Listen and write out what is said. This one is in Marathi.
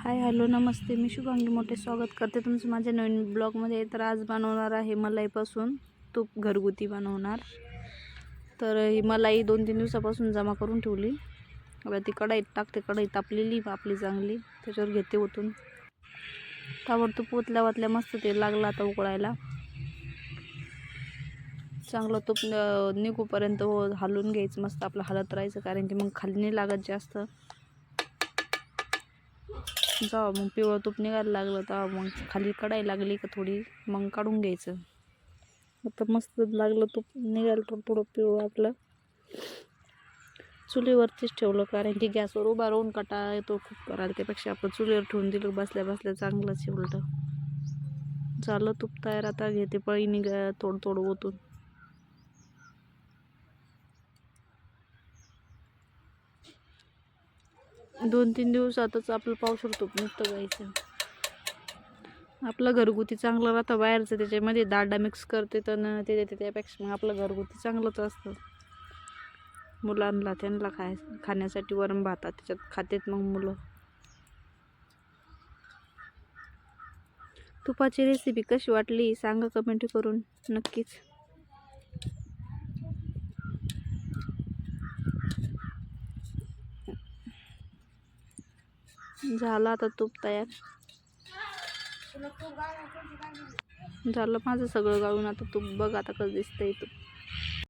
हाय हॅलो नमस्ते. मी शुभांगी मोठे स्वागत करते तुमचं माझ्या नवीन ब्लॉगमध्ये. तर आज बनवणार आहे मलाईपासून तूप घरगुती बनवणार. तर ही मलाई दोन तीन दिवसापासून जमा करून ठेवली. आता ती कढाईत टाकते कढई तापलेली आपली चांगली. त्याच्यावर घेते ओतून. ताबडतोब ओतल्या वातल्या मस्त ते लागलं आता उकळायला. चांगलं तूप निघूपर्यंत हो- हलवून घ्यायचं मस्त आपलं हलत राहायचं. कारण की मग खाली नाही लागत जास्त. जावं मग पिवळं तूप निघायला लागलं तर मग खाली कढाई लागली का थोडी मग काढून घ्यायचं. आता मस्त लागलं तूप निघायला तर थोडं पिवळं आपलं चुलीवरतीच ठेवलं कारण की गॅसवर उभा राहून कटा येतो खूप करायला. त्यापेक्षा आपण चुलीवर ठेवून दिलं बसल्या बसल्या चांगलंच आहे उलटं. झालं तूप तयार आता घेते पळी निघा थोडं थोडं ओतून. दोन तीन दिवसातच आपलं पावसाळ तूप नुसतं जायचं आपलं घरगुती चांगलं राहतं बाहेरचं त्याच्यामध्ये दाडा मिक्स करते तर न ते देते त्यापेक्षा मग आपलं घरगुती चांगलंच असतं. मुलांना त्यांना खाय खाण्यासाठी वरण भातात त्याच्यात खातेत मग मुलं. तुपाची रेसिपी कशी वाटली? सांगा कमेंट करून नक्कीच. झालं आता तूप तयार. झालं माझं सगळं गाळून. आता तूप बघ आता कसं दिसतंय तूप.